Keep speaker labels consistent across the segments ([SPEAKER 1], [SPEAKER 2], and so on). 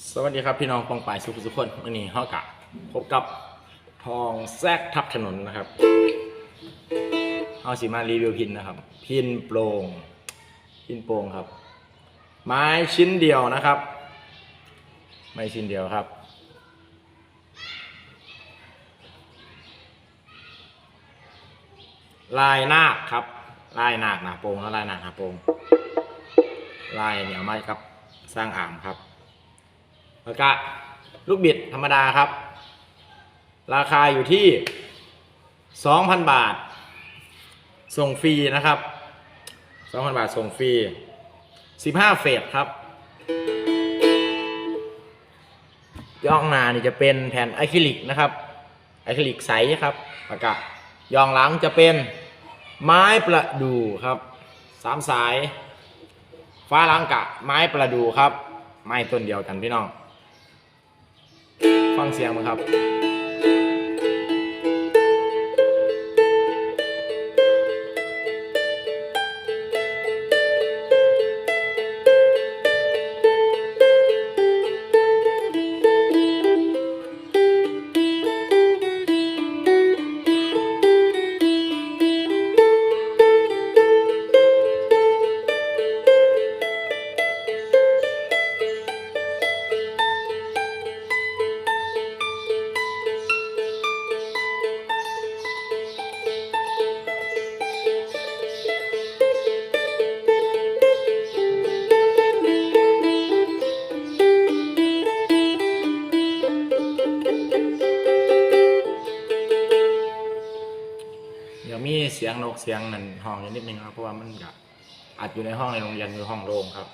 [SPEAKER 1] สวัสดีครับพี่น้องปองปายสุขสุขคนวันนี้ฮากะพบกับทองแซกทับถนนนะครับเฮาสิมารีวิวพินนะครับ พินโปร่งพินโปร่งครับ ไม้ชิ้นเดียวนะครับ ไม้ชิ้นเดียวครับ ลายนาคครับ ลายนาคหนาโปรงแล้วลายนาคหนาโปรงลายเหนียวไม้ครับ สร้างอ่ามครับ แล้วก็ลูกบิดธรรมดาครับ ราคาอยู่ที่ 2,000 บาท ส่งฟรีนะครับ 2,000 บาทส่งฟรี 15 เฟสครับย่องนานี่จะเป็นแผ่นอะคริลิกนะครับอะคริลิกใสครับแล้วก็ยองหลังจะเป็นไม้ประดู่ครับสามสาย ฟ้าหลังกะไม้ประดู่ครับ ไม้ต้นเดียวกันพี่น้อง ฟังเสียงมั้งครับ มีเสียงนกเสียงนั่นห้องอยู่นิดนึงครับเพราะว่ามันก็อัดอยู่ในห้องในโรงเรียนคือห้องโล่งครับ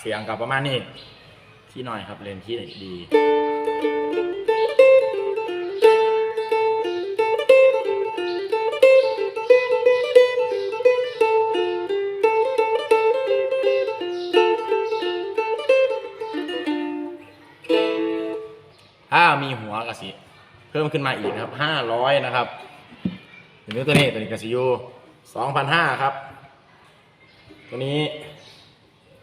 [SPEAKER 1] เสียงกับประมาณนี้ที่หน่อยครับเลนที่ดีถ้ามีหัวกระสิเพิ่มขึ้นมาอีกนะครับห้าร้อยนะครับถึงตัวนี้ตัวนี้กระสิอยู่สองพันห้าครับ ตัวนี้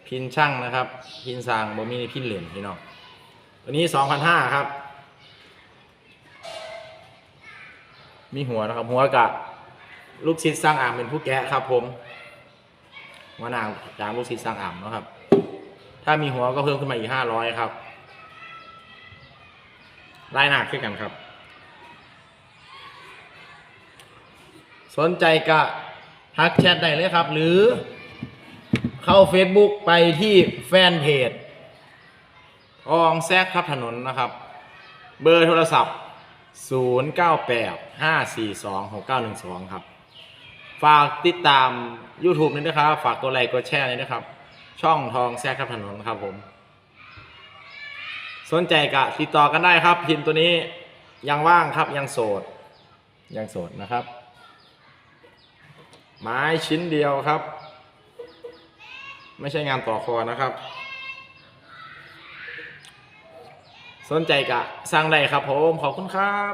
[SPEAKER 1] พินช่างนะครับ พินสางบ่มีพินเหรียญพี่น้องตัวนี้สองพันห้าครับ มีหัวนะครับหัวกับลูกศิษย์สร้างอ่ามเป็นผู้แกะครับผมหัวนางจางลูกศิษย์สร้างอ่ามนะครับ ถ้ามีหัวก็เพิ่มขึ้นมาอีกห้าร้อยครับลายหนักขึ้นกันครับ สนใจก็ทักแชทได้เลยครับ หรือ เข้า Facebook ไปที่แฟนเพจอองแซกครับถนนนะครับ เบอร์โทรศัพท์ 098 542 6912 ครับ ฝากติดตาม YouTube นี้นะครับ ฝากกดไลค์กดแชร์นี้นะครับ ช่องทองแซกครับถนนครับผม สนใจกะติดต่อกันได้ครับพิมพ์ตัวนี้ยังว่างครับยังโสด ยังโสดนะครับ ไม้ชิ้นเดียวครับ ไม่ใช่งานต่อคอนะครับ สนใจกะสร้างได้ครับผม ขอบคุณครับ